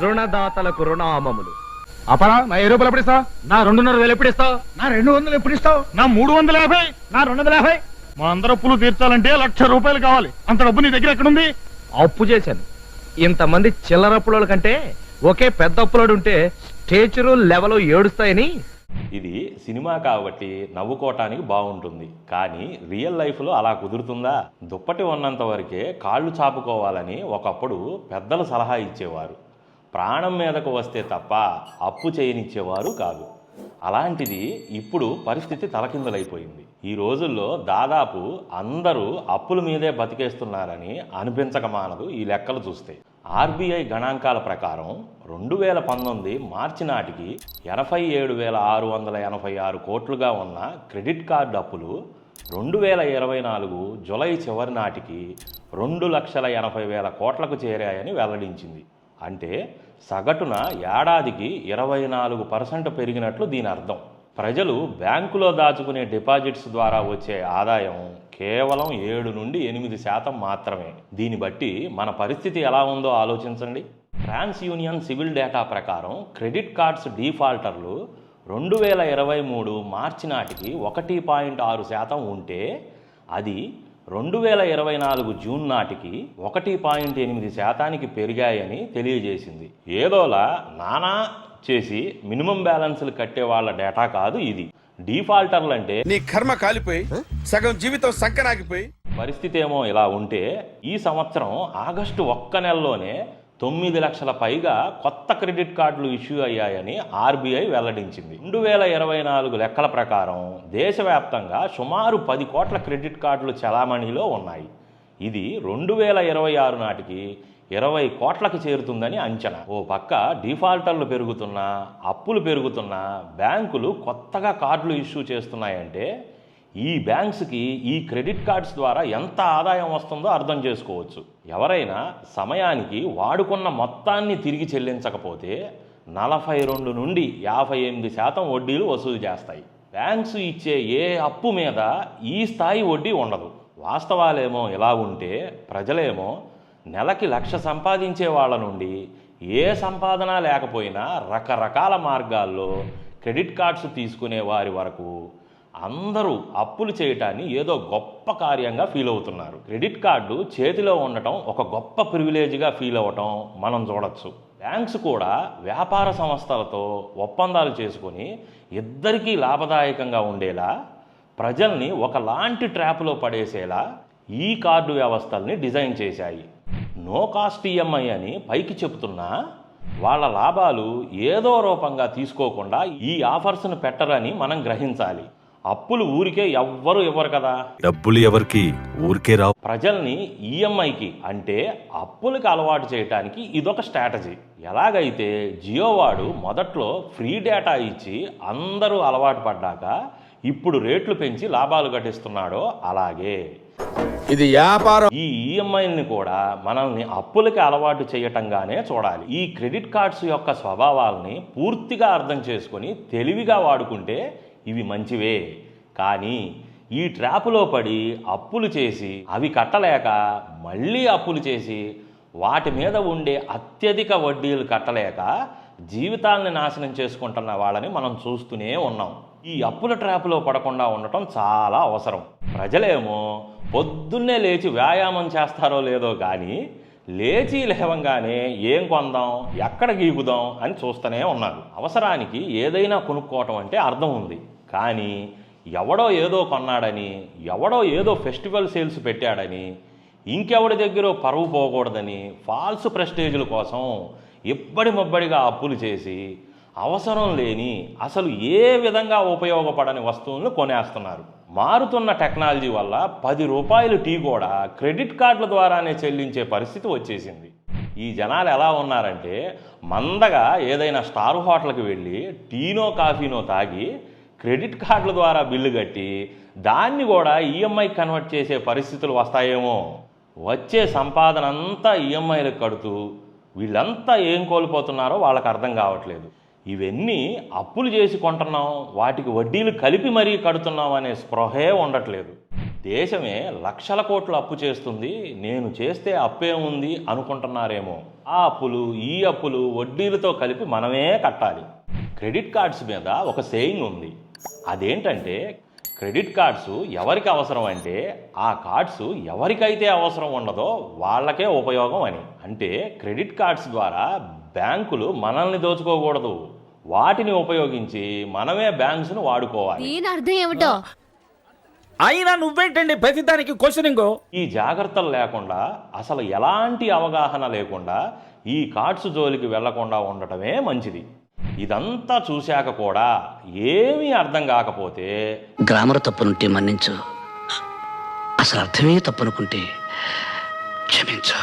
రుణదాతలకు రుణామములు. అపరా నా ఏ రూపాయలు ఎప్పుడు ఇస్తావు? నా రెండున్నర వేలు ఎప్పుడు ఇస్తావు? నా రెండు వందలు ఎప్పుడు ఇస్తావు? నా మూడు వందల యాభై. నా రెండు వందల యాభై? మా అందరూ అప్పులు తీర్చాలంటే లక్ష రూపాయలు కావాలి. అంత డబ్బు నీ దగ్గర ఎక్కడుంది? అప్పు చేశాను. ఇంతమంది చిల్లర అప్పుల కంటే ఒకే పెద్ద అప్పులోడు ఉంటే స్టేచరు లెవెల్ ఏడుస్తాయని. ఇది సినిమా కాబట్టి నవ్వుకోవటానికి బాగుంటుంది. కానీ రియల్ లైఫ్లో అలా కుదురుతుందా? దుప్పటి ఉన్నంత వరకే కాళ్ళు చాపుకోవాలని ఒకప్పుడు పెద్దలు సలహా ఇచ్చేవారు. ప్రాణం మీదకు వస్తే తప్ప అప్పు చేయనిచ్చేవారు కాదు. అలాంటిది ఇప్పుడు పరిస్థితి తలకిందులైపోయింది. ఈ రోజుల్లో దాదాపు అందరూ అప్పుల మీదే బతికేస్తున్నారని అనిపించక మానదు ఈ లెక్కలు చూస్తే. ఆర్బీఐ గణాంకాల ప్రకారం రెండు వేల పంతొమ్మిది మార్చి నాటికి ఎనభై ఏడు వేల ఆరు వందల ఎనభై ఆరు కోట్లుగా ఉన్న క్రెడిట్ కార్డు అప్పులు రెండు వేల ఇరవై నాలుగు జులై చివరి నాటికి రెండు లక్షల ఎనభై వేల కోట్లకు చేరాయని వెల్లడించింది. అంటే సగటున ఏడాదికి ఇరవై నాలుగు పర్సెంట్ పెరిగినట్లు దీని అర్థం. ప్రజలు బ్యాంకులో దాచుకునే డిపాజిట్స్ ద్వారా వచ్చే ఆదాయం కేవలం ఏడు నుండి ఎనిమిది శాతం మాత్రమే. దీన్ని బట్టి మన పరిస్థితి ఎలా ఉందో ఆలోచించండి. ట్రాన్స్ యూనియన్ సివిల్ డేటా ప్రకారం క్రెడిట్ కార్డ్స్ డీఫాల్టర్లు రెండు వేల ఇరవై మూడు మార్చి నాటికి ఒకటి పాయింట్ ఆరు శాతం ఉంటే అది రెండు వేల ఇరవై నాలుగు జూన్ నాటికి ఒకటి పాయింట్ ఎనిమిది శాతానికి పెరిగాయని తెలియజేసింది. ఏదోలా నానా చేసి మినిమం బ్యాలెన్స్లు కట్టే వాళ్ళ డేటా కాదు ఇది. డీఫాల్టర్లు అంటే నీ కర్మ కాలిపోయి సగం జీవితం సంకనాగిపోయి. పరిస్థితి ఏమో ఇలా ఉంటే ఈ సంవత్సరం ఆగస్టు ఒక్క నెలలోనే తొమ్మిది లక్షల పైగా కొత్త క్రెడిట్ కార్డులు ఇష్యూ అయ్యాయని ఆర్బీఐ వెల్లడించింది. రెండు వేల ఇరవై నాలుగు లెక్కల ప్రకారం దేశవ్యాప్తంగా సుమారు పది కోట్ల క్రెడిట్ కార్డులు చలామణిలో ఉన్నాయి. ఇది రెండు వేల ఇరవై ఆరు నాటికి ఇరవై కోట్లకు చేరుతుందని అంచనా. ఓ పక్క డిఫాల్టర్లు పెరుగుతున్నా అప్పులు పెరుగుతున్నా బ్యాంకులు కొత్తగా కార్డులు ఇష్యూ చేస్తున్నాయంటే ఈ బ్యాంక్స్కి ఈ క్రెడిట్ కార్డ్స్ ద్వారా ఎంత ఆదాయం వస్తుందో అర్థం చేసుకోవచ్చు. ఎవరైనా సమయానికి వాడుకున్న మొత్తాన్ని తిరిగి చెల్లించకపోతే నలభై రెండు నుండి యాభై ఎనిమిది శాతం వడ్డీలు వసూలు చేస్తాయి. బ్యాంక్స్ ఇచ్చే ఏ అప్పు మీద ఈ స్థాయి వడ్డీ ఉండదు. వాస్తవాలేమో ఇలా ఉంటే ప్రజలేమో నెలకి లక్ష సంపాదించే వాళ్ళ నుండి ఏ సంపాదన లేకపోయినా రకరకాల మార్గాల్లో క్రెడిట్ కార్డ్స్ తీసుకునే వారి వరకు అందరూ అప్పులు చేయటాన్ని ఏదో గొప్ప కార్యంగా ఫీల్ అవుతున్నారు. క్రెడిట్ కార్డు చేతిలో ఉండటం ఒక గొప్ప ప్రివిలేజ్గా ఫీల్ అవ్వటం మనం చూడొచ్చు. బ్యాంక్స్ కూడా వ్యాపార సంస్థలతో ఒప్పందాలు చేసుకొని ఇద్దరికీ లాభదాయకంగా ఉండేలా ప్రజల్ని ఒకలాంటి ట్రాప్లో పడేసేలా ఈ కార్డు వ్యవస్థల్ని డిజైన్ చేశాయి. నో కాస్ట్ ఈఎంఐ అని పైకి చెప్తున్నా వాళ్ళ లాభాలు ఏదో రూపంగా తీసుకోకుండా ఈ ఆఫర్స్ను పెట్టరని మనం గ్రహించాలి. అప్పులు ఊరికే ఎవ్వరు ఇవ్వరు కదా. డబ్బులు ఎవరికి? ఊరికే రావు. ప్రజల్ని ఈఎంఐకి అంటే అప్పులకి అలవాటు చేయటానికి ఇదొక స్ట్రాటజీ. ఎలాగైతే జియో వాడు మొదట్లో ఫ్రీ డేటా ఇచ్చి అందరూ అలవాటు పడ్డాక ఇప్పుడు రేట్లు పెంచి లాభాలు గటిస్తున్నాడో అలాగే. ఇది వ్యాపారం. ఈ ఈఎంఐల్ని కూడా మనల్ని అప్పులకి అలవాటు చేయటంగానే చూడాలి. ఈ క్రెడిట్ కార్డ్స్ యొక్క స్వభావాల్ని పూర్తిగా అర్థం చేసుకొని తెలివిగా వాడుకుంటే ఇవి మంచివే. కానీ ఈ ట్రాపులో పడి అప్పులు చేసి అవి కట్టలేక మళ్ళీ అప్పులు చేసి వాటి మీద ఉండే అత్యధిక వడ్డీలు కట్టలేక జీవితాల్ని నాశనం చేసుకుంటున్న వాళ్ళని మనం చూస్తూనే ఉన్నాం. ఈ అప్పుల ట్రాప్లో పడకుండా ఉండటం చాలా అవసరం. ప్రజలేమో పొద్దున్నే లేచి వ్యాయామం చేస్తారో లేదో కానీ లేచి లేవంగానే ఏం కొందాం ఎక్కడ గీకుదాం అని చూస్తూనే ఉన్నారు. అవసరానికి ఏదైనా కొనుక్కోవటం అంటే అర్థం ఉంది. కానీ ఎవడో ఏదో కొన్నాడని ఎవడో ఏదో ఫెస్టివల్ సేల్స్ పెట్టాడని ఇంకెవడి దగ్గర పరువు పోకూడదని ఫాల్స్ ప్రెస్టేజ్ల కోసం ఇబ్బడి మొబ్బడిగా అప్పులు చేసి అవసరం లేని అసలు ఏ విధంగా ఉపయోగపడని వస్తువులను కొనేస్తున్నారు. మారుతున్న టెక్నాలజీ వల్ల పది రూపాయలు టీ కూడా క్రెడిట్ కార్డుల ద్వారానే చెల్లించే పరిస్థితి వచ్చేసింది. ఈ జనాలు ఎలా ఉన్నారంటే మందగా ఏదైనా స్టార్ హోటల్కి వెళ్ళి టీనో కాఫీనో తాగి క్రెడిట్ కార్డుల ద్వారా బిల్లు కట్టి దాన్ని కూడా ఈఎంఐ కన్వర్ట్ చేసే పరిస్థితులు వస్తాయేమో. వచ్చే సంపాదన అంతా ఈఎంఐలకు కడుతూ వీళ్ళంతా ఏం కోల్పోతున్నారో వాళ్ళకి అర్థం కావట్లేదు. ఇవన్నీ అప్పులు చేసి కొంటున్నాం వాటికి వడ్డీలు కలిపి మరీ కడుతున్నాం అనే స్పృహే ఉండట్లేదు. దేశమే లక్షల కోట్లు అప్పు చేస్తుంది నేను చేస్తే అప్పే ఉంది అనుకుంటున్నారేమో. ఆ అప్పులు ఈ అప్పులు వడ్డీలతో కలిపి మనమే కట్టాలి. క్రెడిట్ కార్డ్స్ మీద ఒక సేయింగ్ ఉంది. అదేంటంటే క్రెడిట్ కార్డ్స్ ఎవరికి అవసరం అంటే ఆ కార్డ్స్ ఎవరికైతే అవసరం ఉండదో వాళ్ళకే ఉపయోగం అని. అంటే క్రెడిట్ కార్డ్స్ ద్వారా బ్యాంకులు మనల్ని దోచుకోకూడదు. వాటిని ఉపయోగించి మనమే బ్యాంక్స్ను వాడుకోవాలి. దీని అర్థం ఏమిటో? అయినా నువ్వేంటండి ప్రతిదానికి క్వశ్చనింగ్? ఈ జాగ్రత్తలు లేకుండా అసలు ఎలాంటి అవగాహన లేకుండా ఈ కార్డ్స్ జోలికి వెళ్ళకుండా ఉండటమే మంచిది. ఇదంతా చూశాక కూడా ఏమీ అర్థం కాకపోతే గ్రామర్ తప్పునుంటే మన్నించు. అసలు అర్థమే తప్పనుకుంటే క్షమించు.